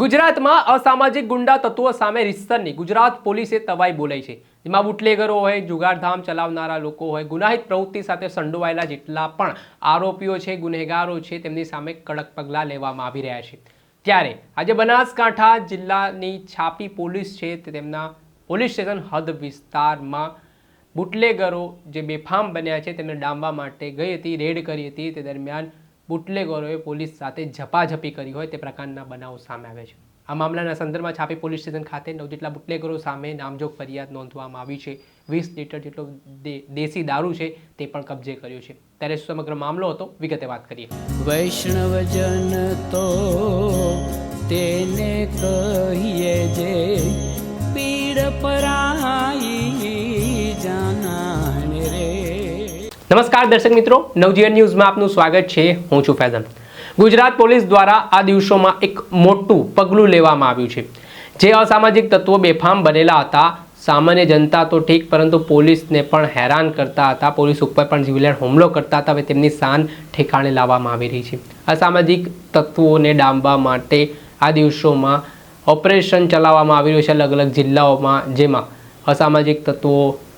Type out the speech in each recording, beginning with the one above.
ગુજરાતમાં અસામાજિક ગુંડા તત્વો સામે રિસ્તરની ગુજરાત પોલીસે તવાઈ બોલાઈ છે. જેમાં બુટલેગરો હોય, જુગારધામ ચલાવનારા લોકો હોય, ગુનાહિત પ્રવૃત્તિ સાથે સંડોવાયેલા જેટલા પણ આરોપીઓ છે, ગુનેગારો છે, તેમની સામે કડક પગલાં લેવામાં આવી રહ્યા છે. ત્યારે આજે બનાસકાંઠા જિલ્લાની છાપી પોલીસ છે તેમના પોલીસ સ્ટેશન હદ વિસ્તારમાં બુટલેગરો જે બેફામ બન્યા છે, તેમને ડામવા માટે ગઈ હતી, રેડ કરી હતી. તે દરમિયાન બુટલેગરોએ પોલીસ સાથે ઝપાઝપી કરી હોય તે પ્રકારના બનાવો સામે આવે છે. આ મામલાના સંદર્ભમાં છાપી પોલીસ સ્ટેશન ખાતે નવ જેટલા બુટલેગરો સામે નામજોગ ફરિયાદ નોંધવામાં આવી છે. વીસ લીટર જેટલો દેશી દારૂ છે તે પણ કબજે કર્યો છે. ત્યારે સમગ્ર મામલો હતો? વિગતે વાત કરીએ. વૈષ્ણવજન તો તેને કહીએ જે પીડ પરાઈ નમસ્કાર દર્શક મિત્રો, નવજીવન ન્યૂઝમાં આપનું સ્વાગત છે. હું છું ફૈઝન ગુજરાત પોલીસ દ્વારા આ દિવસોમાં એક મોટું પગલું લેવામાં આવ્યું છે. જે અસામાજિક તત્વો બેફામ બનેલા હતા. સામાન્ય જનતા તો ઠીક, પરંતુ પોલીસને પણ હેરાન કરતા હતા. પોલીસ ઉપર પણ જીવલેણ હુમલો કરતા હતા, હવે તેમની શાન ઠેકાણે લાવવામાં આવી રહી છે. અસામાજિક તત્વોને ડામવા માટે આ દિવસોમાં ઓપરેશન ચલાવવામાં આવી રહ્યું છે અલગ અલગ જિલ્લાઓમાં, જેમાં અસામાજિક તત્વો,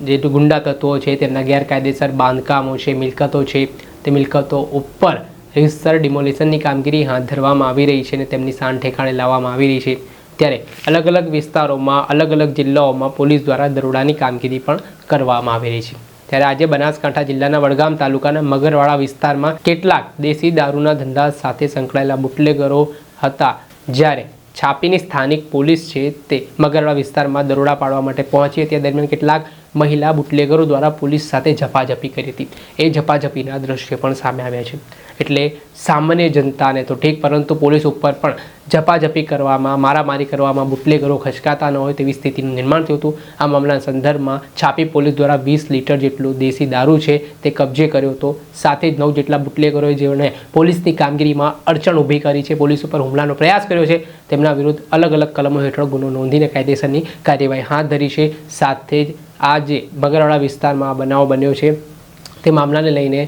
જે ગુંડા તત્વો છે, તેમના ગેરકાયદેસર બાંધકામો છે, મિલકતો છે, તે મિલકતો ઉપર રીતસર ડિમોલિશનની કામગીરી હાથ ધરવામાં આવી રહી છે અને તેમની શાન ઠેકાણે લાવવામાં આવી રહી છે. ત્યારે અલગ અલગ વિસ્તારોમાં, અલગ અલગ જિલ્લાઓમાં પોલીસ દ્વારા દરોડાની કામગીરી પણ કરવામાં આવી રહી છે. ત્યારે આજે બનાસકાંઠા જિલ્લાના વડગામ તાલુકાના મગરવાડા વિસ્તારમાં કેટલાક દેશી દારૂના ધંધા સાથે સંકળાયેલા બુટલેગરો હતા, જ્યારે છાપીની સ્થાનિક પોલીસ છે તે મગરવા વિસ્તારમાં દરોડા પાડવા માટે પહોંચી તે દરમિયાન કેટલાક મહિલા બુટલેગરો દ્વારા પોલીસ સાથે ઝપાઝપી કરી હતી. એ ઝપાઝપીના દ્રશ્યો પણ સામે આવ્યા છે. એટલે સામાન્ય જનતાને તો ઠીક, પરંતુ પોલીસ ઉપર પણ ઝપાઝપી કરવામાં, મારામારી કરવામાં બુટલેગરો ખચકાતા ન હોય તેવી સ્થિતિનું નિર્માણ થયું હતું. આ મામલાના સંદર્ભમાં છાપી પોલીસ દ્વારા વીસ લીટર જેટલું દેશી દારૂ છે તે કબજે કર્યો હતો. સાથે જ નવ જેટલા બુટલેગરોએ જેઓને પોલીસની કામગીરીમાં અડચણ ઊભી કરી છે, પોલીસ ઉપર હુમલાનો પ્રયાસ કર્યો છે, તેમના વિરુદ્ધ અલગ અલગ કલમો હેઠળ ગુનો નોંધીને કાયદેસરની કાર્યવાહી હાથ ધરી છે. સાથે જ આ જે બગરવાડા વિસ્તારમાં બનાવ બન્યો છે, તે મામલાને લઈને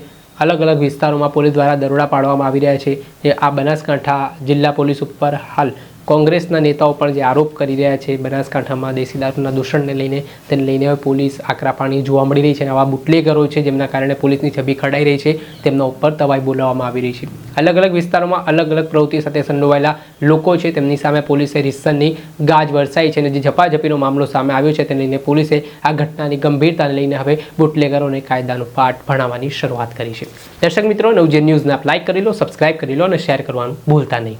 અલગ અલગ વિસ્તારોમાં પોલીસ દ્વારા દરોડા પાડવામાં આવી રહ્યા છે. જે આ બનાસકાંઠા જિલ્લા પોલીસ ઉપર હાલ કોંગ્રેસના નેતાઓ પણ જે આરોપ કરી રહ્યા છે, બનાસકાંઠામાં દેશી દારૂના દૂષણને લઈને, તેને લઈને હવે પોલીસ આકરા પાણી જોવા મળી રહી છે અને આવા બુટલેગરો છે જેમના કારણે પોલીસની છબી ખડાઈ રહી છે, તેમના ઉપર તવાઈ બોલાવવામાં આવી રહી છે. અલગ અલગ વિસ્તારોમાં અલગ અલગ પ્રવૃત્તિ સાથે સંડોવાયેલા લોકો છે, તેમની સામે પોલીસે રિસનની ગાજ વરસાઈ છે અને જે ઝપાઝપીનો મામલો સામે આવ્યો છે, તેને લઈને પોલીસે આ ઘટનાની ગંભીરતાને લઈને હવે બુટલેગરોને કાયદાનો પાઠ ભણાવવાની શરૂઆત કરી છે. દર્શક મિત્રો નવજે ન્યૂઝને આપ લાઇક કરી લો, સબસ્ક્રાઇબ કરી લો અને શેર કરવાનું ભૂલતા નહીં.